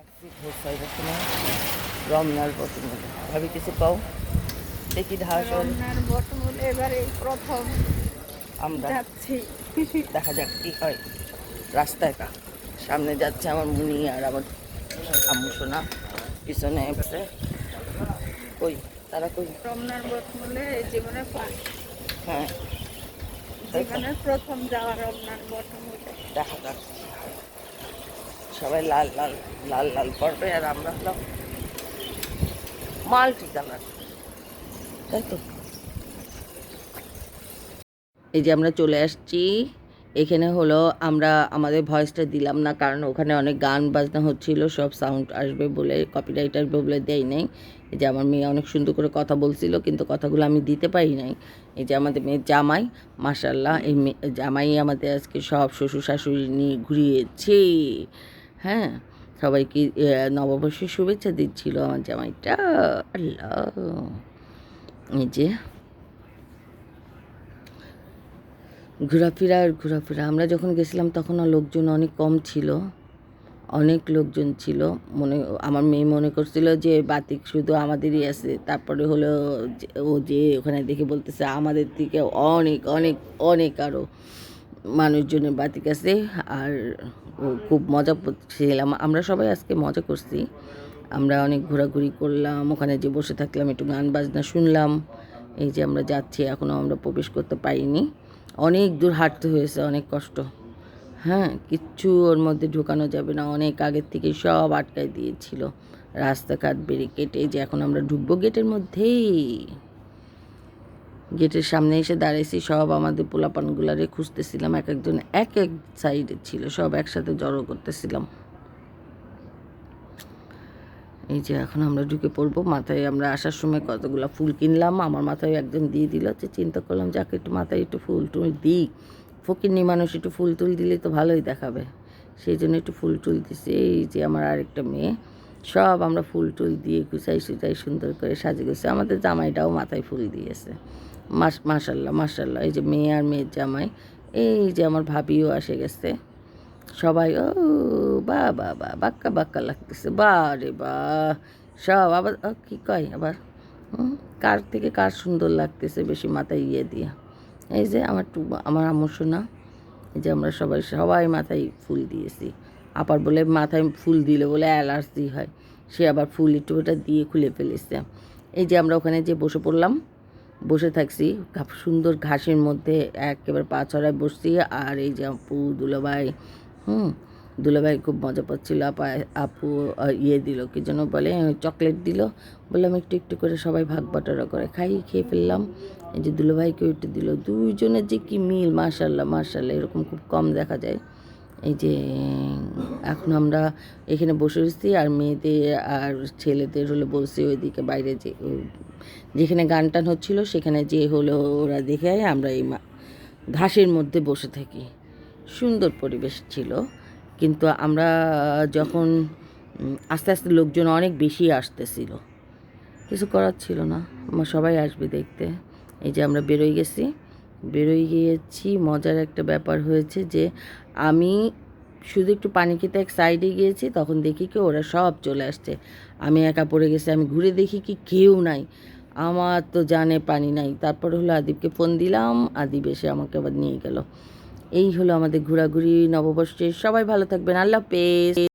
রাখছি ভোর ছয়টার রমনার বটন ভাবি কিছু পাও দেখি ঢাস রমনার বটমূল এবারে প্রথম আমরা যাচ্ছি দেখা যাক কি হয় রাস্তায় কা সামনে যাচ্ছে আমার মুনি আর আমার আম্মু সোনা পিছনে বসে কই তারা কই রমনার বটমূলে। জীবনে পাঁচ হ্যাঁ। জীবনের প্রথম যাওয়া রমনার বটমূলে দেখা যাক। সবাই লাল লাল লাল লাল পড়বে আর আমরা হলাম মাল্টি কালার। তাই তো? এই যে আমরা চলে আসছি, এখানে হলো আমরা আমাদের ভয়েসটা দিলাম না, কারণ ওখানে অনেক গান বাজনা হচ্ছিল, সব সাউন্ড আসবে বলে কপিরাইট আসবে বলে দেয় নাই। এই যে আমার মেয়ে অনেক সুন্দর করে কথা বলছিল, কিন্তু কথাগুলো আমি দিতে পারি নাই। এই যে আমাদের মেয়ের জামাই মাসাল্লাহ এই জামাই আমাদের আজকে সব শ্বশুর শাশুড়ি নিয়ে ঘুরিয়েছে। হ্যাঁ সবাইকে নববর্ষের শুভেচ্ছা দিচ্ছিল আমার জামাইটা। আল্লাহ। এই যে, ঘোরাফেরা আর ঘোরাফেরা। আমরা যখন গেছিলাম তখন লোকজন অনেক কম ছিল। অনেক লোকজন ছিল। মনে, আমার মেয়ে মনে করছিল যে, বাতিক শুধু আমাদেরই আছে। তারপরে হলো ও যে ওখানে দেখে বলতেছে, আমাদের থেকে অনেক অনেক অনেক আরও মানুষজনের বাতি আছে আর খুব মজা ছিলাম আমরা সবাই আজকে মজা করছি। আমরা অনেক ঘোরাঘুরি করলাম, ওখানে যে বসে থাকলাম, একটু গান বাজনা শুনলাম। এই যে আমরা যাচ্ছি এখনও আমরা প্রবেশ করতে পারিনি। অনেক দূর হাঁটতে হয়েছে, অনেক কষ্ট। হ্যাঁ কিচ্ছু ওর মধ্যে ঢোকানো যাবে না। অনেক আগের থেকে সব আটকায় দিয়েছিল। রাস্তাঘাট, ব্যারিকেড, এই যে এখন আমরা ঢুকবো গেটের মধ্যেই। গেটের সামনে এসে দাঁড়িয়েছি সব আমাদের পোলাপানগুলারে খুঁজতেছিলাম, এক একজন এক এক সাইডে ছিল, সব একসাথে জড়ো করতেছিলাম। এই যে এখন আমরা ঢুকে পড়ব, মাথায় আমরা আসার সময় কতগুলো ফুল কিনলাম, আমার মাথায় একজন দিয়ে দিল যে চিন্তা করলাম, যাকে, একটু মাথায় একটু ফুল টুল দিই। ফকিরনি মানুষ একটু ফুল টুল দিলে তো ভালোই দেখাবে। সেই জন্য একটু ফুল টুল দিছে, এই যে আমার আরেকটা মেয়ে, সব আমরা ফুল টুল দিয়ে গুছাই সুচাই সুন্দর করে সাজে গুছে আমাদের জামাইটাও মাথায় ফুল দিয়েছে। মাস মাশাল্লাহ মাশাল্লাহ, এই যে মেয়ে আর মেয়ের জামাই, এই যে আমার ভাবিও আসে গেছে। সবাই, ও, বা বা বা, বাক্কা বাক্কা লাগতেছে, বা, রে, বা, সব আবার কি কয় আবার? কার থেকে কার সুন্দর লাগতেছে বেশি মাথায় ইয়ে দিয়ে? এই যে আমার টু আমার শোনা এই যে আমরা সবাই সবাই মাথায় ফুল দিয়েছি। আবার বলে মাথায় ফুল দিলে বলে অ্যালার্জি হয়। সে আবার ফুল একটু ওটা দিয়ে খুলে ফেলেছে। এই যে আমরা ওখানে যে বসে পড়লাম বসে থাকছি। সুন্দর ঘাসের মধ্যে একেবারে পা ছড়ায় বসছি। আর এই যে আপু, দুলাভাই, হুম, দুলাভাই খুব মজা পাচ্ছিল। আপা, আপু ইয়ে দিল, কি যেন বলে, চকলেট দিল। বললাম, একটু একটু করে সবাই ভাগ বাটোয়ারা করে খাই, খেয়ে ফেললাম। এই যে দুলাভাইকেও একটু দিল। দুইজনের যে কি মিল মাশাল্লাহ মাশাল্লাহ এরকম খুব কম দেখা যায়। এই যে, এখন আমরা এখানে বসে রয়েছি আর মেয়েদের আর ছেলেদের হলো বলছি ওইদিকে বাইরে যে যেখানে গান টান হচ্ছিল সেখানে যে হলো ওরা দেখে আমরা এই ঘাসের মধ্যে বসে থাকি। সুন্দর পরিবেশ ছিল। কিন্তু আমরা যখন আস্তে আস্তে লোকজন অনেক বেশি আসতেছিল। কিছু করার ছিল না। আমার সবাই আসবে দেখতে। এই যে আমরা বেরোই গেছি। বেরোই গিয়েছি। মজার একটা ব্যাপার হয়েছে যে, আমি শুধু একটু পানি খেতে এক সাইডে গিয়েছি, তখন দেখি কি ওরা সব চলে আসছে। আমি একা পড়ে গেছি, আমি ঘুরে দেখি কি কেউ নাই। আমার তো জানে পানি নাই। তারপর হলো আদিবকে ফোন দিলাম, আদিব এসে আমাকে আবার নিয়ে গেল। এই হলো আমাদের ঘোরাঘুরি নববর্ষে সবাই ভালো থাকবেন। আল্লাহ হাফেজ।